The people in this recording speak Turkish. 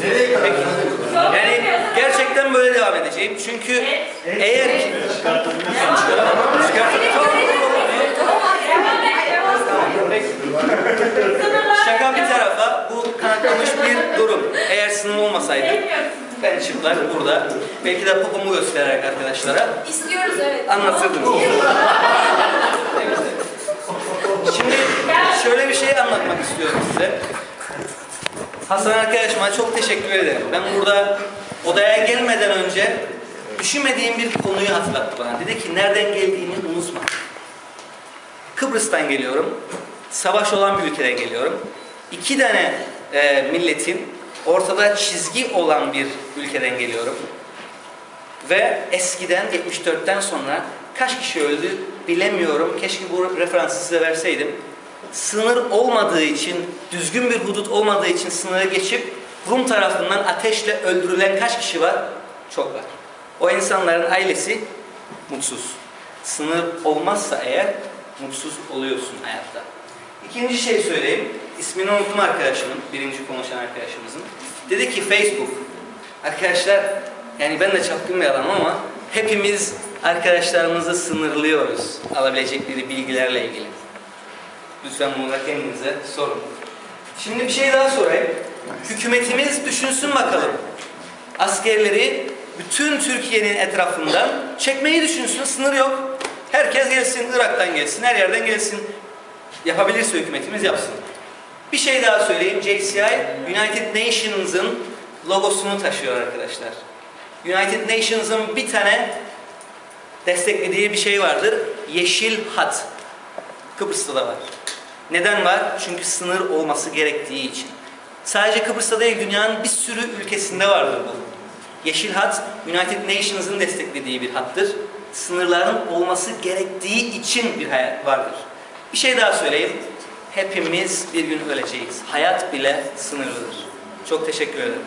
Nereye kadar? Peki. Yani gerçekten böyle devam edeceğim. Çünkü eğer ki... Şaka bir tarafa bu kanıtlamış bir durum. Eğer sınır olmasaydı ben çıplak burada belki de popomu göstererek arkadaşlara İstiyoruz evet. anlatırdım. Evet, evet. Şimdi şöyle bir şey anlatmak istiyorum size. Hasan arkadaşıma çok teşekkür ederim. Ben burada odaya gelmeden önce düşünmediğim bir konuyu hatırlattı bana. Dedi ki nereden geldiğini unutma. Kıbrıs'tan geliyorum. Savaş olan bir ülkeden geliyorum. İki tane e, milletin ortada çizgi olan bir ülkeden geliyorum. Ve eskiden 74'ten sonra kaç kişi öldü bilemiyorum. Keşke bu referansı size verseydim. Sınır olmadığı için, düzgün bir hudut olmadığı için sınırı geçip Rum tarafından ateşle öldürülen kaç kişi var? Çok var. O insanların ailesi mutsuz. Sınır olmazsa eğer mutsuz oluyorsun hayatta. İkinci şey söyleyeyim. İsmini unuttum arkadaşımın, birinci konuşan arkadaşımızın. Dedi ki Facebook. Arkadaşlar, yani ben de çapkın bir adamım ama hepimiz arkadaşlarımızı sınırlıyoruz alabilecekleri bilgilerle ilgili. Lütfen bunu kendinize sorun. Şimdi bir şey daha sorayım. Hükümetimiz düşünsün bakalım. Askerleri bütün Türkiye'nin etrafından çekmeyi düşünsün. Sınır yok. Herkes gelsin, Irak'tan gelsin, her yerden gelsin. Yapabilirse hükümetimiz yapsın. Bir şey daha söyleyeyim. JCI, United Nations'ın logosunu taşıyor arkadaşlar. United Nations'ın bir tane desteklediği bir şey vardır. Yeşil hat. Kıbrıs'ta da var. Neden var? Çünkü sınır olması gerektiği için. Sadece Kıbrıs'ta değil, dünyanın bir sürü ülkesinde vardır bu. Yeşil hat, United Nations'ın desteklediği bir hattır. Sınırların olması gerektiği için bir hayat vardır. Bir şey daha söyleyeyim. Hepimiz bir gün öleceğiz. Hayat bile sınırlıdır. Çok teşekkür ederim.